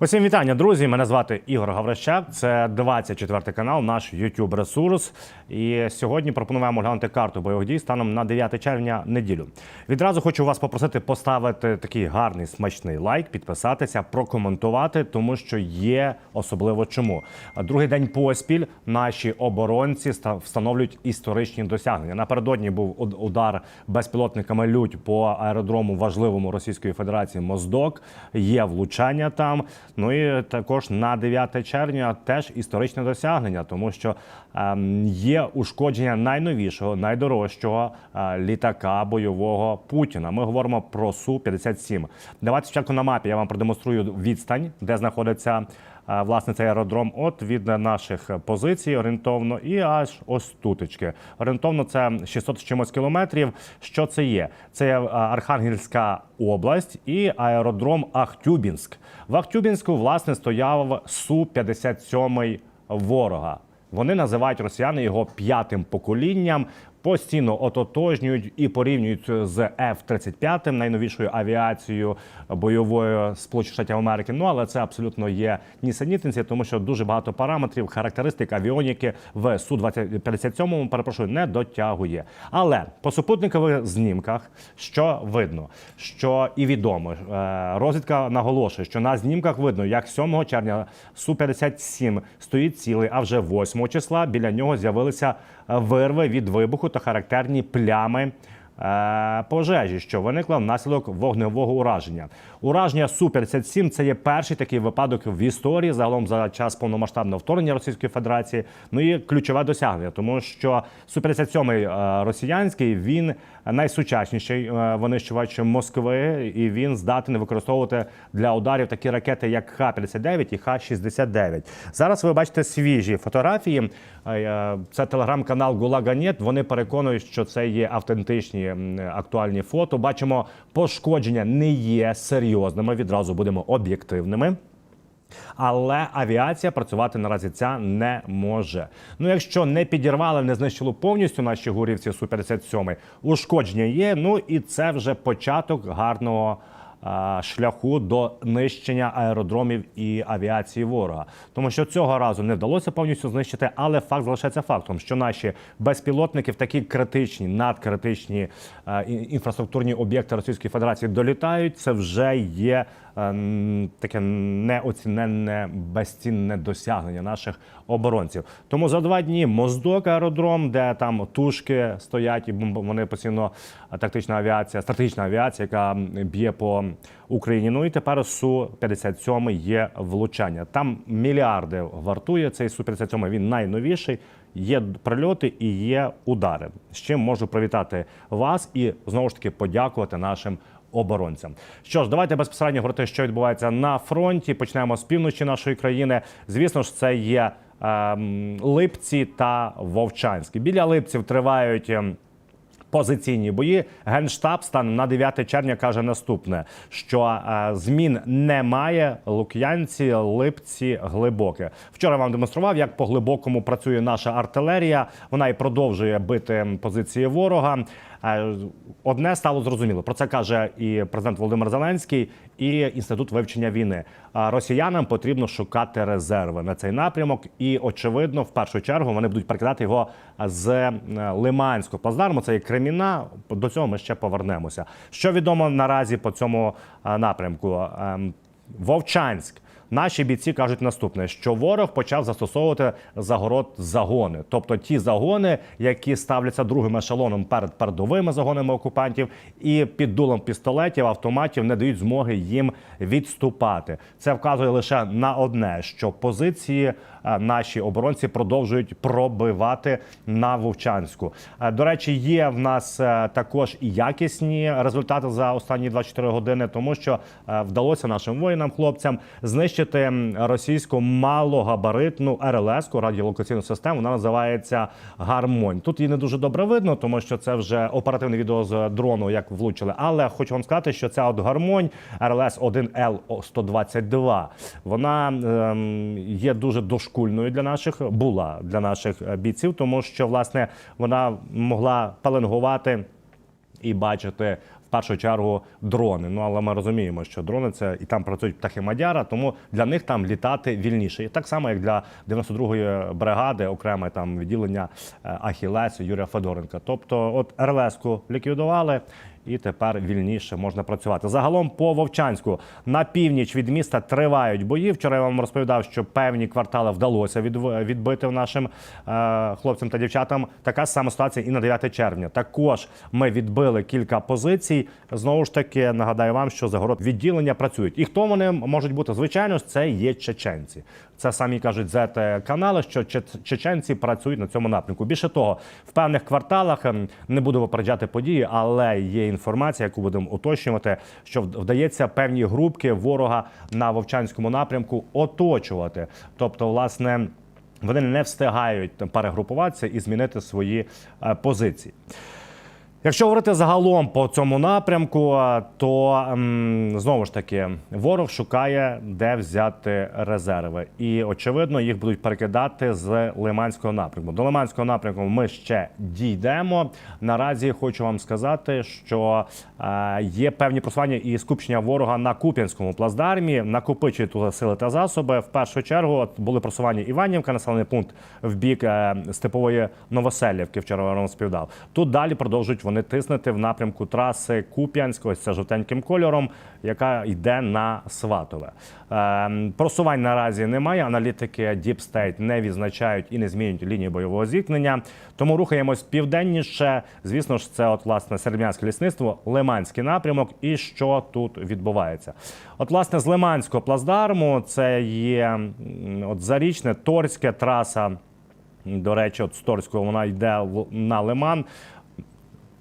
Усім вітання, друзі. Мене звати Ігор Гаврищак. Це 24 канал, наш YouTube ресурс. І сьогодні пропонуємо глянути карту бойових дій станом на 9 червня неділю. Відразу хочу вас попросити поставити такий гарний смачний лайк, підписатися, прокоментувати, тому що є особливо чому. Другий день поспіль наші оборонці ста- встановлюють історичні досягнення. Напередодні був удар безпілотниками лють по аеродрому важливому Російської Федерації Моздок. Є влучання там. Ну і також на 9 червня теж історичне досягнення, тому що ем, є ушкодження найновішого, найдорожчого е, літака бойового Путіна. Ми говоримо про су 57 Давайте спочатку на мапі я вам продемонструю відстань, де знаходиться. Власне, цей аеродром от від наших позицій орієнтовно і аж ось тутечки. Орієнтовно це 600 з чимось кілометрів. Що це є? Це е, Архангельська область і аеродром Ахтюбінськ. В Ахтюбінську власне стояв су 57 ворога. Вони називають росіяни його п'ятим поколінням. Постійно ототожнюють і порівнюють з F-35, найновішою авіацією бойовою Сполучених Штатів Америки. Ну але це абсолютно є нісенітниці, тому що дуже багато параметрів, характеристик авіоніки в су 57 перепрошую, не дотягує. Але по супутникових знімках, що видно, що і відомо, е, розвідка наголошує, що на знімках видно, як 7 червня су 57 стоїть цілий, а вже 8 числа біля нього з'явилися вирви від вибуху та характерні плями. Е, Пожежі, що виникла внаслідок вогневого ураження. Ураження су 57 це є перший такий випадок в історії загалом за час повномасштабного вторгнення Російської Федерації. Ну і ключове досягнення, тому що су 57 е, росіянський він найсучасніший е, винищувач Москви, і він здатний використовувати для ударів такі ракети, як Х-59 і Х-69. Зараз ви бачите свіжі фотографії. Це телеграм-канал Гулаганет. Вони переконують, що це є автентичні актуальні фото. Бачимо, пошкодження не є серйозними. Відразу будемо об'єктивними. Але авіація працювати наразі ця не може. Ну, якщо не підірвали, не знищили повністю наші гурівці су 57 ушкодження є. Ну і це вже початок гарного. А, Шляху до нищення аеродромів і авіації ворога, тому що цього разу не вдалося повністю знищити, але факт залишається фактом, що наші безпілотники в такі критичні, надкритичні е, інфраструктурні об'єкти Російської Федерації долітають. Це вже є таке неоціненне безцінне досягнення наших оборонців. Тому за два дні моздок аеродром, де там тушки стоять, і вони постійно е, тактична авіація, стратегічна авіація, яка б'є по Україні. Ну і тепер су 57 є влучання. Там мільярди вартує цей су 57 Він найновіший. Є прильоти і є удари. З чим можу привітати вас і знову ж таки подякувати нашим оборонцям. Що ж, давайте безпосередньо говорити, що відбувається на фронті. Почнемо з півночі нашої країни. Звісно ж, це є ем, Липці та Вовчанськ. Біля Липців тривають. ем, Позиційні бої генштаб станом на 9 червня каже наступне: що е, змін немає. Лук'янці, липці, глибоке. Вчора вам демонстрував, як по глибокому працює наша артилерія. Вона і продовжує бити позиції ворога. Е, Одне стало зрозуміло. Про це каже і президент Володимир Зеленський, і інститут вивчення війни. Росіянам потрібно шукати резерви на цей напрямок, і очевидно, в першу чергу вони будуть прикидати його з е, Лиманського плацдарму. Це є Креміна. До цього ми ще повернемося. Що відомо наразі по цьому е, напрямку? Ем, Вовчанськ. Наші бійці кажуть наступне: що ворог почав застосовувати загород загони, тобто ті загони, які ставляться другим ешелоном перед передовими загонами окупантів, і під дулом пістолетів, автоматів не дають змоги їм відступати. Це вказує лише на одне: що позиції е, наші оборонці продовжують пробивати на Вовчанську. Е, До речі, є в нас е, також і якісні результати за останні 24 години, тому що вдалося нашим воїнам, хлопцям знищити м, російську малогабаритну РЛС радіолокаційну систему. Вона називається Гармонь. Тут її не дуже добре видно, тому що це вже оперативне відео з дрону, як влучили. Але хочу вам сказати, що ця от гармонь РЛС 1 Л 122 Вона ем, є дуже дошкульною для наших була для наших бійців, тому що власне вона могла пеленгувати і бачити першу чергу дрони. Ну але ми розуміємо, що дрони це і там працюють птахи Мадяра, тому для них там літати вільніше. І так само, як для 92-ї бригади, окреме там відділення Ахілесу Ахілес Юрія Федоренка. Тобто, от РЛС-ку ліквідували. І тепер вільніше можна працювати. Загалом по Вовчанську на північ від міста тривають бої. Вчора я вам розповідав, що певні квартали вдалося відбити нашим е, хлопцям та дівчатам. Така сама ситуація і на 9 червня. Також ми відбили кілька позицій. Знову ж таки, нагадаю вам, що загород відділення працюють. І хто вони можуть бути? Звичайно це є чеченці. Це самі кажуть зет канали, що чеченці працюють на цьому напрямку. Більше того, в певних кварталах ем, не буду попереджати події, але є інформація, яку будемо уточнювати, що вдається певні групки ворога на вовчанському напрямку оточувати. Тобто, власне. Вони не встигають перегрупуватися і змінити свої е, позиції. Якщо говорити загалом по цьому напрямку, то знову ж таки ворог шукає, де взяти резерви, і очевидно, їх будуть перекидати з Лиманського напрямку. До Лиманського напрямку ми ще дійдемо. Наразі хочу вам сказати, що є певні просування і скупчення ворога на Куп'янському плацдармі, накопичують туди сили та засоби. В першу чергу були просування Іванівка, населений пункт в бік е, степової Новоселівки. Вчора вам розповідав. Тут далі продовжують вони тиснути в напрямку траси Куп'янськ, ось це жовтеньким кольором, яка йде на Сватове. Е, просувань наразі немає. Аналітики Deep State не відзначають і не змінюють лінію бойового зіткнення. Тому рухаємось південніше. Звісно ж, це от власне серебрянське лісництво, Лиманський напрямок. І що тут відбувається? От, власне, з Лиманського плацдарму це є от зарічне, торське траса. До речі, от з Торського вона йде на Лиман.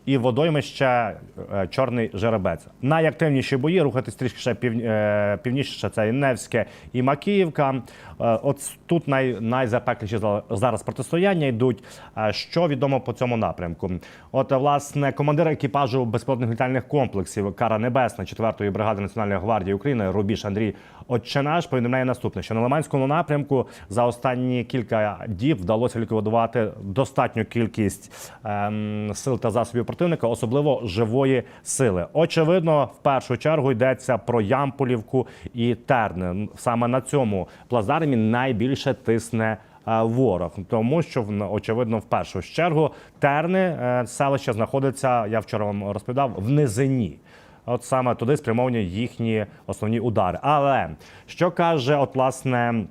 І водоймище е, Чорний Жеребець. Найактивніші бої рухатись трішки ще пів, е, півніше. Це і Невське і Макіївка. Е, От тут най, найзапекліші зараз протистояння йдуть. Що відомо по цьому напрямку? От власне командир екіпажу безпілотних літальних комплексів Кара Небесна 4-ї бригади Національної гвардії України Рубіж Андрій Отченаш повідомляє наступне: що на Лиманському напрямку за останні кілька діб вдалося ліквідувати достатню кількість ем, сил та засобів противника, особливо живої сили. Очевидно, в першу чергу йдеться про Ямполівку і Терни. Саме на цьому плацдармі найбільше тисне. е, Ворог, тому що очевидно, в першу чергу терни е, селище знаходиться. Я вчора вам розповідав в низині. От саме туди спрямовані їхні основні удари. Але що каже, от власне.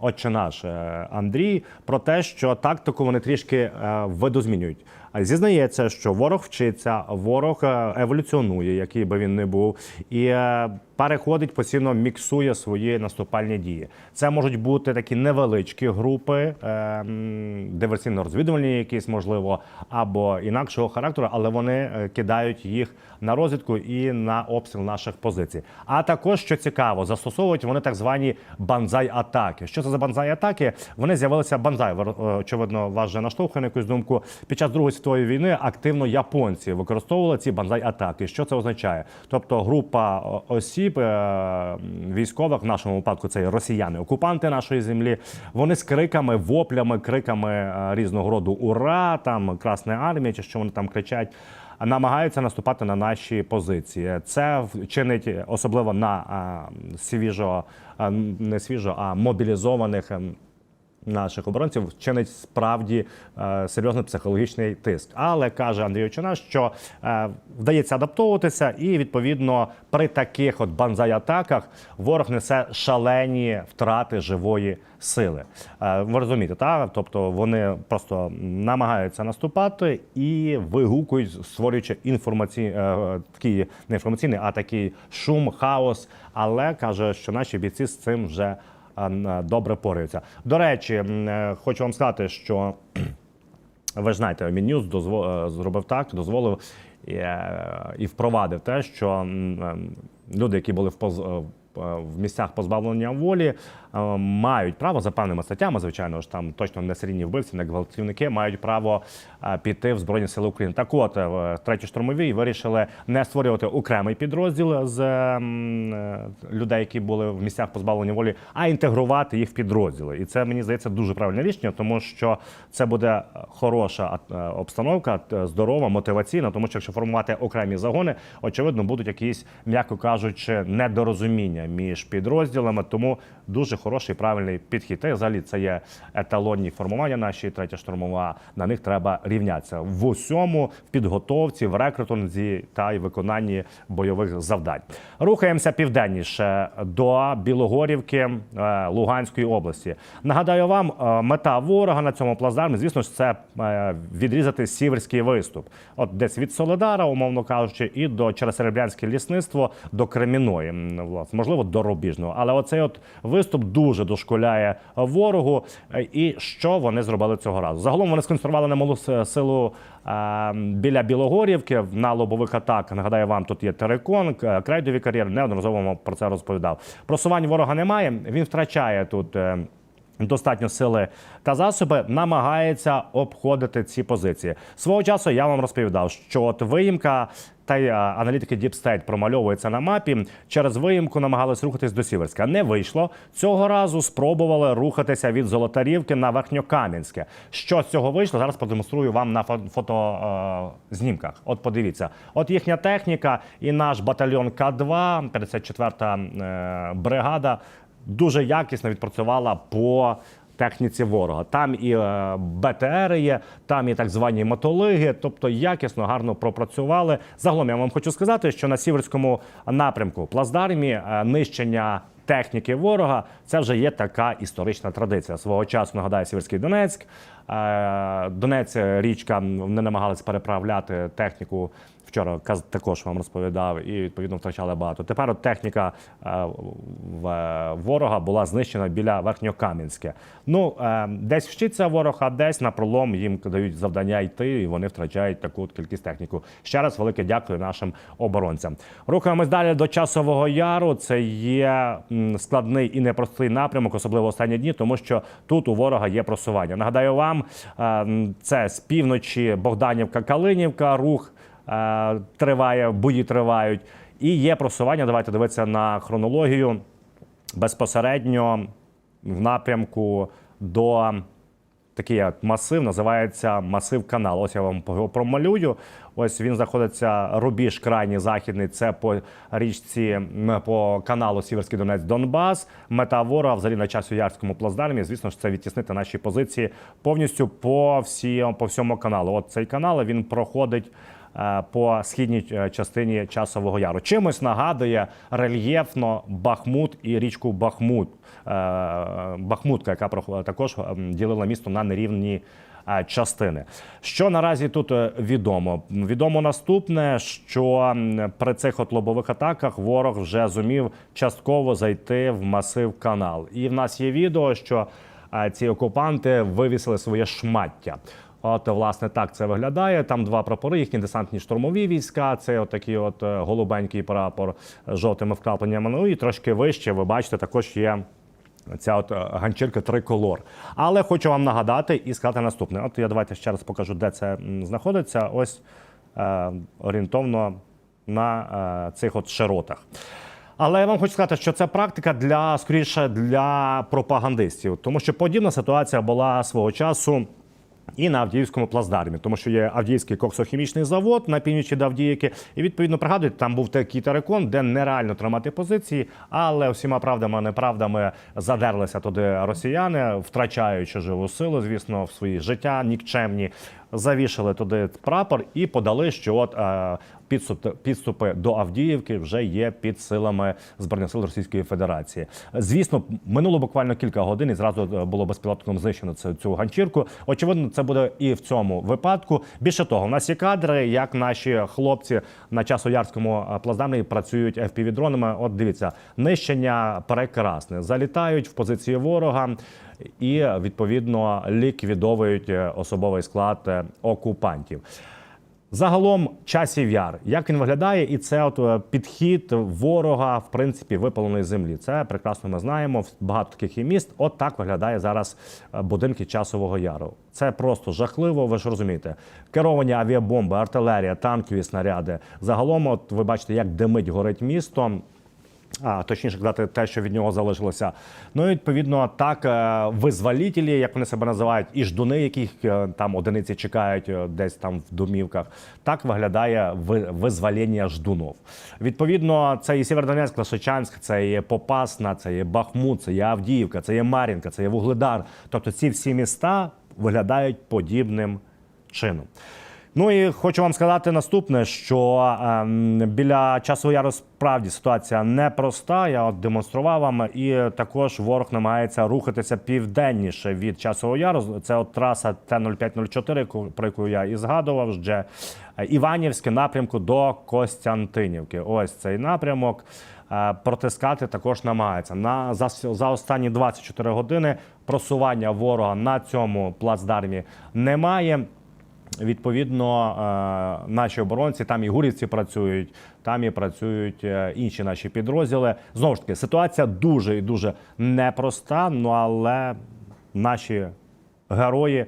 Отче наш е, Андрій про те, що тактику вони трішки е, видозмінюють. Зізнається, що ворог вчиться, ворог е, еволюціонує, який би він не був, і переходить постійно міксує свої наступальні дії. Це можуть бути такі невеличкі групи, е, диверсійно-розвідувальні, якісь можливо, або інакшого характеру, але вони е, кидають їх на розвідку і на обстріл наших позицій. А також що цікаво, застосовують вони так звані банзай-атаки. Що це за банзай-атаки? Вони з'явилися банзай. Е, Очевидно, вас вже наштовхує на якусь думку. Під час Другої світової війни активно японці використовували ці банзай-атаки. Що це означає? Тобто група о- осіб е, військових в нашому випадку це росіяни, окупанти нашої землі. Вони з криками, воплями, криками е, різного роду ура, там Красна армія, чи що вони там кричать. Намагаються наступати на наші позиції. Це чинить особливо на свіжо, не свіжо, а мобілізованих ем, наших оборонців чинить справді е, серйозний психологічний тиск. Але каже Андрій Очина, що е, вдається адаптовуватися, і відповідно при таких от банзай-атаках ворог несе шалені втрати живої сили. Е, ви розумієте, так? Тобто вони просто намагаються наступати і вигукують, створюючи інформаційний е, такий не інформаційний, а такий шум, хаос. Але каже, що наші бійці з цим вже добре пораються. До речі, е, хочу вам сказати, що ви ж знаєте, Мін'юз дозво- е, зробив так, дозволив і, е, впровадив те, що ем, люди, які були в поз- в місцях позбавлення волі мають право за певними статтями, звичайно ж там точно не серійні вбивці, не гвалтівники, мають право е, піти в Збройні Сили України. Так от е, в третій штурмовій вирішили не створювати окремий підрозділ з е, людей, які були в місцях позбавлення волі, а інтегрувати їх в підрозділи. І це мені здається дуже правильне рішення, тому що це буде хороша е, обстановка, здорова, мотиваційна, тому що якщо формувати окремі загони, очевидно, будуть якісь, м'яко кажучи, недорозуміння між підрозділами. Тому дуже хороший правильний підхід. Та взагалі це є еталонні формування наші третя штурмова. На них треба рівнятися в усьому, в підготовці, в рекрутинзі та й виконанні бойових завдань. Рухаємося південніше до Білогорівки е, Луганської області. Нагадаю вам, е, мета ворога на цьому плацдармі, звісно ж, це е, відрізати сіверський виступ. От десь від Соледара, умовно кажучи, і до через Серебрянське лісництво до Креміної, власне, можливо, до Рубіжного. Але оцей от виступ дуже дошкуляє ворогу. І що вони зробили цього разу? Загалом вони сконцентрували немалу силу е, біля Білогорівки на лобових атаках. Нагадаю вам, тут є Терекон, крейдові кар'єри. Неодноразово про це розповідав. Просувань ворога немає. Він втрачає тут. е, Достатньо сили та засоби намагається обходити ці позиції. Свого часу я вам розповідав, що от виїмка та й аналітики Deep State промальовується на мапі. Через виїмку намагались рухатись до Сіверська. Не вийшло. Цього разу спробували рухатися від Золотарівки на Верхньокам'янське. Що з цього вийшло? Зараз продемонструю вам на фотознімках. От подивіться, от їхня техніка і наш батальйон К2, 54-та е, бригада дуже якісно відпрацювала по техніці ворога. Там і е, БТР є, там і так звані мотолиги, тобто якісно, гарно пропрацювали. Загалом я вам хочу сказати, що на сіверському напрямку плацдармі е, нищення. Техніки ворога це вже є така історична традиція. Свого часу нагадаю Сіверський Донецьк. Е, Донець річка вони намагались переправляти техніку. Вчора також вам розповідав і відповідно втрачали багато. Тепер от техніка е, в ворога була знищена біля Верхньокам'янське. Ну е, десь вчиться ворог, а десь на пролом їм дають завдання йти, і вони втрачають таку кількість техніку. Ще раз велике дякую нашим оборонцям. Рухаємось далі до часового яру. Це є складний і непростий напрямок, особливо останні дні, тому що тут у ворога є просування. Нагадаю вам, е, це з півночі Богданівка, Калинівка, рух е, триває, бої тривають. І є просування. Давайте дивитися на хронологію безпосередньо в напрямку до такий масив, називається масив канал. Ось я вам промалюю. Ось він знаходиться рубіж крайній західний. Це по річці по каналу Сіверський Донець Донбас. Мета ворога взагалі на часу Ярському плацдармі. Звісно ж, це відтіснити наші позиції повністю по всі, по всьому каналу. От цей канал він проходить. Е, По східній е, частині часового яру чимось нагадує рельєфно Бахмут і річку Бахмут, Е, Бахмутка, яка також ділила місто на нерівні частини. Що наразі тут відомо? Відомо наступне, що при цих от лобових атаках ворог вже зумів частково зайти в масив канал. І в нас є відео, що ці окупанти вивісили своє шмаття. От, власне, так це виглядає. Там два прапори, їхні десантні штурмові війська. Це отакий от е, голубенький прапор з жовтими вкрапленнями. Ну і трошки вище, ви бачите, також є ця от е, ганчірка триколор. Але хочу вам нагадати і сказати наступне. От я давайте ще раз покажу, де це знаходиться. Ось е, орієнтовно на е, цих от широтах. Але я вам хочу сказати, що це практика для скоріше для пропагандистів, тому що подібна ситуація була свого часу. І на Авдіївському плацдармі, тому що є Авдіївський коксохімічний завод на північі до Авдіївки. І відповідно пригадуєте, там був такий терекон, де нереально тримати позиції, але всіма правдами, неправдами задерлися туди росіяни, втрачаючи живу силу, звісно, в свої життя нікчемні. Завішали туди прапор і подали, що от е, підступи, підступи до Авдіївки вже є під силами збройних сил Російської Федерації. Звісно, минуло буквально кілька годин і зразу е, було безпілотником знищено цю, цю ганчірку. Очевидно, це буде і в цьому випадку. Більше того, у нас є кадри, як наші хлопці на часоярському е, плацдармі працюють FPV-дронами. От дивіться, нищення прекрасне. Залітають в позиції ворога і відповідно ліквідовують е, особовий склад е, окупантів. Загалом часів яр, як він виглядає, і це от е, підхід ворога, в принципі, випаленої землі. Це прекрасно ми знаємо. Багато таких є міст. От так виглядає зараз будинки часового яру. Це просто жахливо. Ви ж розумієте. Керовані авіабомби, артилерія, танкові снаряди. Загалом, от ви бачите, як димить горить місто. А, точніше казати, те, що від нього залишилося. Ну і відповідно, так е, визволітелі, як вони себе називають, і ждуни, яких е, там одиниці чекають е, десь там в домівках. Так виглядає ви- визволення ждунов. Відповідно, це і Сєвєродонецьк, Лисичанськ, це є Попасна, це є Бахмут, це є Авдіївка, це є Мар'їнка, це є Вугледар. Тобто ці всі міста виглядають подібним чином. Ну і хочу вам сказати наступне, що ем, біля часового яру справді ситуація непроста. Я от демонстрував вам, і також ворог намагається рухатися південніше від часового яру. Це от траса Т-0504, яку- про яку я і згадував вже Е, Іванівське напрямку до Костянтинівки. Ось цей напрямок. Е, Протискати також намагається на за, за останні 24 години. Просування ворога на цьому плацдармі немає. Відповідно, е, наші оборонці там і гурівці працюють, там і працюють е, інші наші підрозділи. Знову ж таки, ситуація дуже і дуже непроста. Ну але наші герої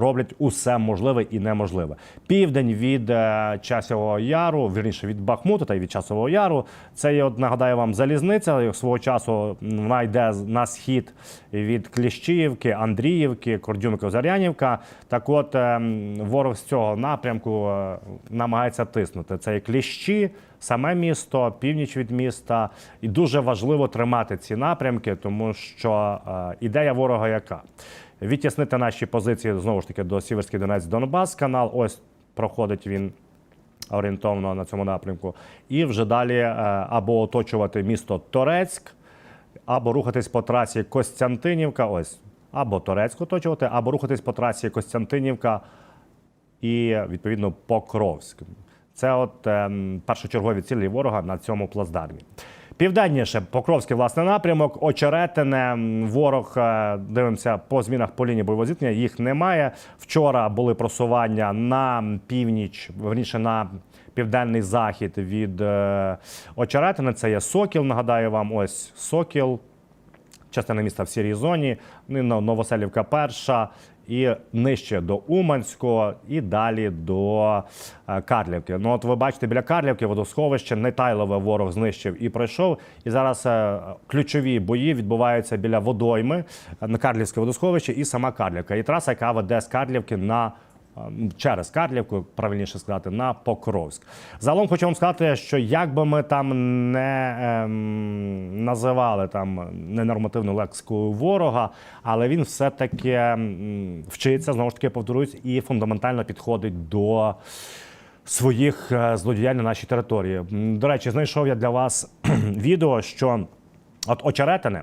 роблять усе можливе і неможливе. Південь від е, часового яру, вірніше від Бахмуту та й від часового яру. Це є, от, нагадаю вам, залізниця. Свого часу вона йде на схід від Кліщіївки, Андріївки, Кордюмика, Зарянівка. Так от ем, ворог з цього напрямку е, намагається тиснути. Це і кліщі, саме місто, північ від міста. І дуже важливо тримати ці напрямки, тому що е, ідея ворога яка? Відтіснити наші позиції знову ж таки до Сіверський Донець Донбас канал. Ось проходить він орієнтовно на цьому напрямку. І вже далі е, або оточувати місто Торецьк, або рухатись по трасі Костянтинівка. Ось або Торецьк оточувати, або рухатись по трасі Костянтинівка і відповідно Покровськ. Це от ем, першочергові цілі ворога на цьому плацдармі. Південніше Покровський власне напрямок, очеретине. Ворог е, дивимося по змінах по лінії бойового зіткнення. Їх немає. Вчора були просування на північ, верніше на південний захід від е, очеретини. Це є Сокіл. Нагадаю вам, ось Сокіл частина міста в сірій зоні, ну, Новоселівка перша, і нижче до Уманського, і далі до е, Карлівки. Ну, от ви бачите, біля Карлівки водосховище Нетайлове ворог знищив і пройшов. І зараз е, ключові бої відбуваються біля водойми е, на Карлівське водосховище і сама Карлівка. І траса, яка веде з Карлівки на через Карлівку, правильніше сказати, на Покровськ. Загалом хочу вам сказати, що як би ми там не ем, називали там ненормативну лексику ворога, але він все-таки ем, вчиться, знову ж таки повторюсь, і фундаментально підходить до своїх е, злодіянь на нашій території. До речі, знайшов я для вас відео, що от очеретини.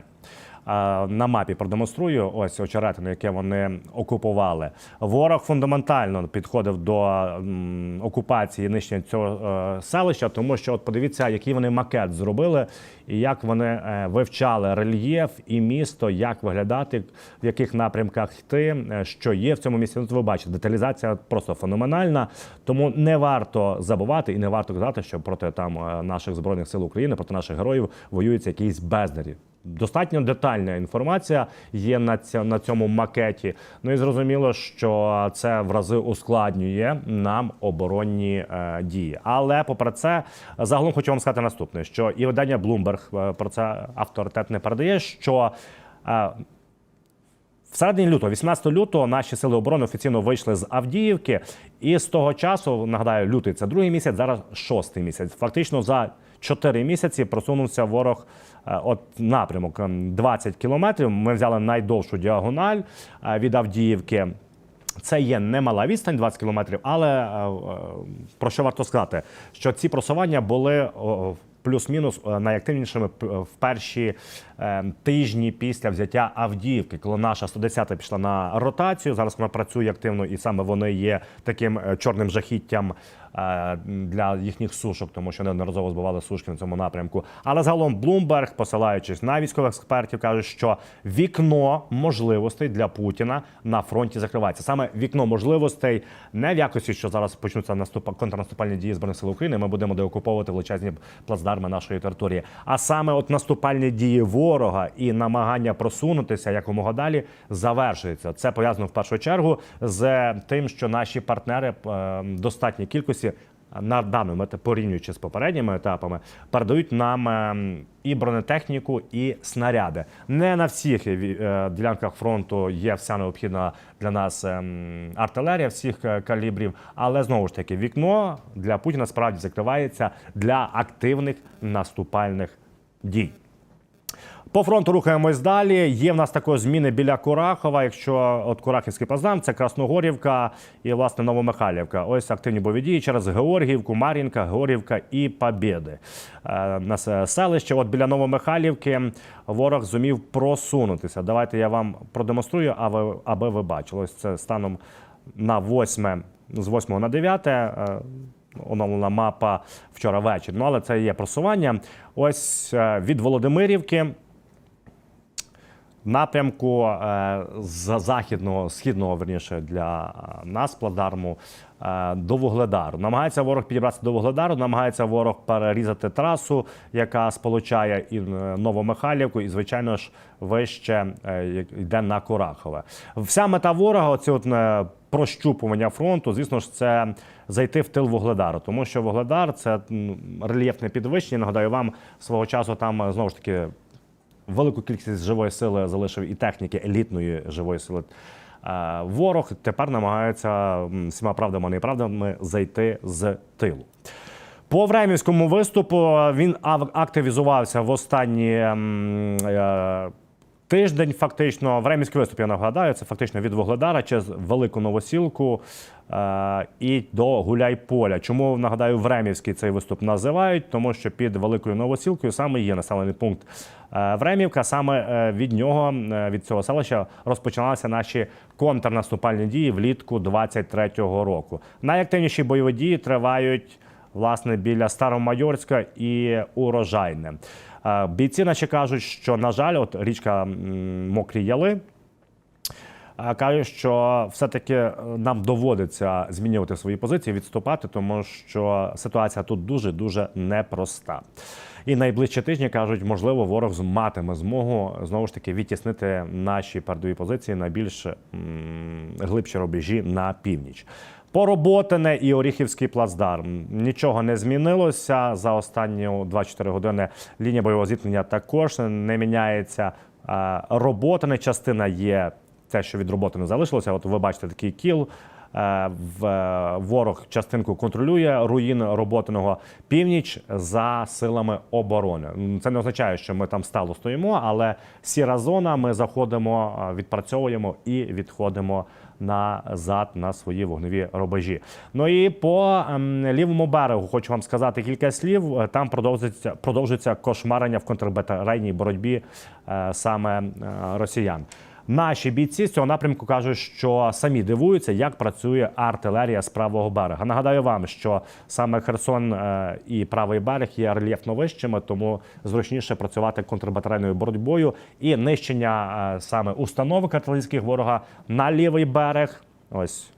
На мапі продемонструю ось очеретину, яке вони окупували. Ворог фундаментально підходив до окупації нижнього цього е, селища, тому що от подивіться, який вони макет зробили, і як вони е, вивчали рельєф і місто, як виглядати, в яких напрямках йти, е, що є в цьому місці. Ну, ви бачите, деталізація просто феноменальна. Тому не варто забувати і не варто казати, що проти там е, наших збройних сил України, проти наших героїв воюються якісь бездарі. Достатньо детальна інформація є на ця- на цьому макеті. Ну і зрозуміло, що це в рази ускладнює нам оборонні дії. Але попри це, загалом хочу вам сказати наступне: що і видання Bloomberg е, про це авторитет не передає. що е, в середині лютого, 18 лютого, наші сили оборони офіційно вийшли з Авдіївки, і з того часу, нагадаю, лютий це другий місяць, зараз шостий місяць. Фактично за 4 місяці просунувся ворог е, от напрямок ем, 20 кілометрів. Ми взяли найдовшу діагональ від Авдіївки. Це є немала відстань, 20 кілометрів, але про що варто сказати, що ці просування були плюс-мінус е, найактивнішими в перші е, тижні після взяття Авдіївки, коли наша 110-та пішла на ротацію. Зараз вона працює активно, і саме вони є таким е, чорним жахіттям для їхніх сушок, тому що неодноразово збивали сушки на цьому напрямку. Але загалом Bloomberg, посилаючись на військових експертів, кажуть, що вікно можливостей для Путіна на фронті закривається. Саме вікно можливостей не в якості, що зараз почнуться наступ... контрнаступальні дії збройних сил України. Ми будемо деокуповувати величезні плацдарми нашої території. А саме от наступальні дії ворога і намагання просунутися якомога далі завершується. Це пов'язано в першу чергу з тим, що наші партнери е, достатній кількості на даному етапі, порівнюючи з попередніми етапами, передають нам е, і бронетехніку, і снаряди. Не на всіх е, е, ділянках фронту є вся необхідна для нас е, артилерія всіх е, калібрів, але знову ж таки вікно для Путіна справді закривається для активних наступальних дій. По фронту рухаємось далі. Є в нас також зміни біля Курахова. Якщо от Курахівський плацдарм, це Красногорівка і власне Новомихайлівка. Ось активні бойові дії через Георгіївку, Мар'їнка, Георгіївка і Побєди. Е, На селище. От біля Новомихайлівки ворог зумів просунутися. Давайте я вам продемонструю, аби, ви бачили. Ось це станом на 8, з 8 на 9. е, Оновлена мапа вчора ввечері. Ну але це є просування. Ось е, від Володимирівки напрямку е, з західного, східного верніше для е, нас плацдарму е, до Вугледару. Намагається ворог підібратися до Вугледару, намагається ворог перерізати трасу, яка сполучає і Новомихайлівку, і звичайно ж вище йде на Курахове. Вся мета ворога, оці от прощупування фронту, звісно ж, це зайти в тил Вугледару, тому що Вугледар це рельєфне підвищення. Нагадаю вам свого часу там знову ж таки велику кількість живої сили залишив і техніки елітної живої сили. Е, Ворог тепер намагається всіма правдами і неправдами зайти з тилу. По Времівському виступу він ав- активізувався в останні е, тиждень. Фактично, Времівський виступ, я нагадаю, це фактично від Вугледара через Велику Новосілку е, і до Гуляйполя. Чому нагадаю, Времівський цей виступ називають? Тому що під Великою Новосілкою саме є населений пункт е, Времівка. Саме е, від нього, е, від цього селища, розпочиналися наші контрнаступальні дії влітку 23-го року. Найактивніші бойові дії тривають власне біля Старомайорська і Урожайне. Е, Бійці наші кажуть, що на жаль, от річка Мокрі Яли. е, Каже, що все-таки е, нам доводиться змінювати свої позиції, відступати, тому що ситуація тут дуже дуже непроста. І найближчі тижні кажуть, можливо, ворог матиме змогу знову ж таки відтіснити наші передові позиції на більш глибші рубежі на північ. Пороботине і Оріхівський плацдарм. Нічого не змінилося за останні 24 години. Лінія бойового зіткнення також не міняється. Е, Роботине частина є те, що від роботи не залишилося. От ви бачите такий кіл. Е, в- е, Ворог частинку контролює руїн роботиного північ за силами оборони. Це не означає, що ми там стало стоїмо, але сіра зона ми заходимо, відпрацьовуємо і відходимо назад на свої вогневі рубежі. Ну і по ем, лівому берегу хочу вам сказати кілька слів. Там продовжується продовжується кошмарення в контрбатарейній боротьбі е, саме е, росіян. Наші бійці з цього напрямку кажуть, що самі дивуються, як працює артилерія з правого берега. Нагадаю вам, що саме Херсон е, і правий берег є рельєфно вищими, тому зручніше працювати контрбатарейною боротьбою і нищення е, саме установок артилерійських ворога на лівий берег. Ось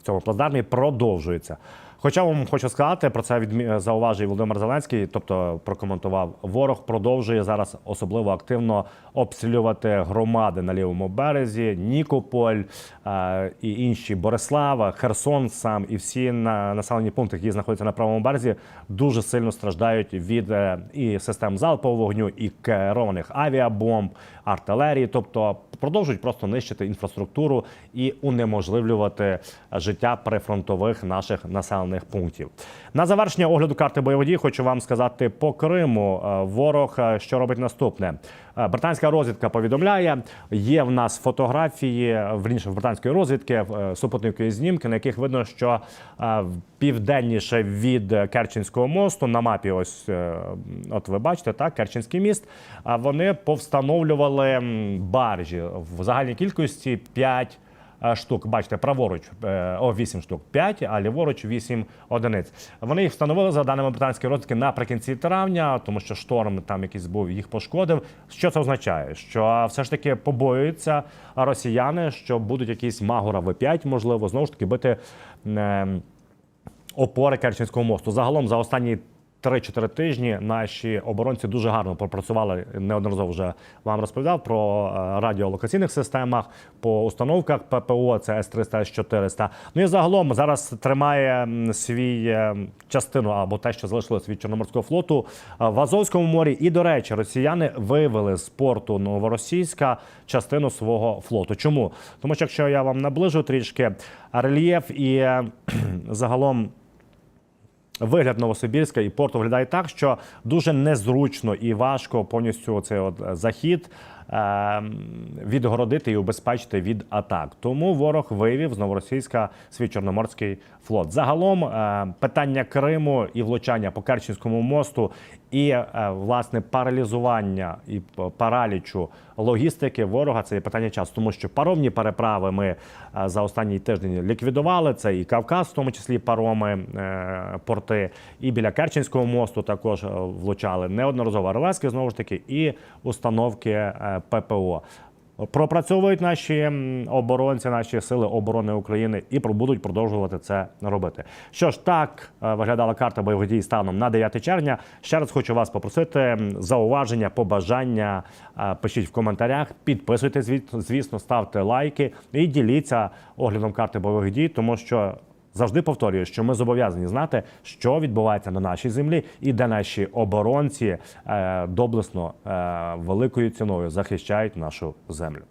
в цьому плацдармі продовжується. Хоча вам хочу сказати, про це відмі... зауважив Володимир Зеленський, тобто прокоментував, ворог продовжує зараз особливо активно обстрілювати громади на лівому березі, Нікополь е, і інші. Борислава, Херсон сам і всі на населені пункти, які знаходяться на правому березі, дуже сильно страждають від е, і систем залпового вогню, і керованих авіабомб, артилерії, тобто продовжують просто нищити інфраструктуру і унеможливлювати життя прифронтових наших населених пунктів. На завершення огляду карти бойових дій хочу вам сказати по Криму. Е, Ворог е, що робить наступне. Е, Британська розвідка повідомляє, є в нас фотографії в в британської розвідки е, супутникові знімки, на яких видно, що е, південніше від Керченського мосту на мапі, ось от ви бачите, так, Керченський міст. Вони повстановлювали баржі в загальній кількості 5 е, штук. Бачите, праворуч е, о 8 штук 5, а ліворуч 8 одиниць. Вони їх встановили за даними британської розвідки наприкінці травня, тому що шторм там якийсь був їх пошкодив. Що це означає? Що все ж таки побоюються росіяни, що будуть якісь магура В5, можливо, знову ж таки бити. е, опори Керченського мосту. Загалом за останні 3-4 тижні наші оборонці дуже гарно попрацювали. Неодноразово вже вам розповідав про е, радіолокаційних системах, по установках ППО, це С-300, С-400. Ну і загалом зараз тримає свій е, частину або те, що залишилось від Чорноморського флоту е, в Азовському морі. І, до речі, росіяни вивели з порту Новоросійська частину свого флоту. Чому? Тому що якщо я вам наближу трішки рельєф і загалом. Вигляд Новосибірська і порту виглядає так, що дуже незручно і важко повністю цей от захід відгородити і убезпечити від атак. Тому ворог вивів з Новоросійська свій Чорноморський флот. Загалом е, питання Криму і влучання по Керченському мосту і е, власне паралізування і паралічу логістики ворога це є питання часу, тому що паромні переправи ми е, за останній тиждень ліквідували. Це і Кавказ, в тому числі пароми, порти, і біля Керченського мосту також влучали неодноразово релески, знову ж таки, і установки ППО. Пропрацьовують наші оборонці, наші сили оборони України і будуть продовжувати це робити. Що ж, так е, виглядала карта бойових дій станом на 9 червня. Ще раз хочу вас попросити зауваження, побажання. е, Пишіть в коментарях, підписуйтесь, звісно, ставте лайки і діліться оглядом карти бойових дій, тому що. Завжди повторюю, що ми зобов'язані знати, що відбувається на нашій землі, і де наші оборонці е, доблесно е, великою ціною захищають нашу землю.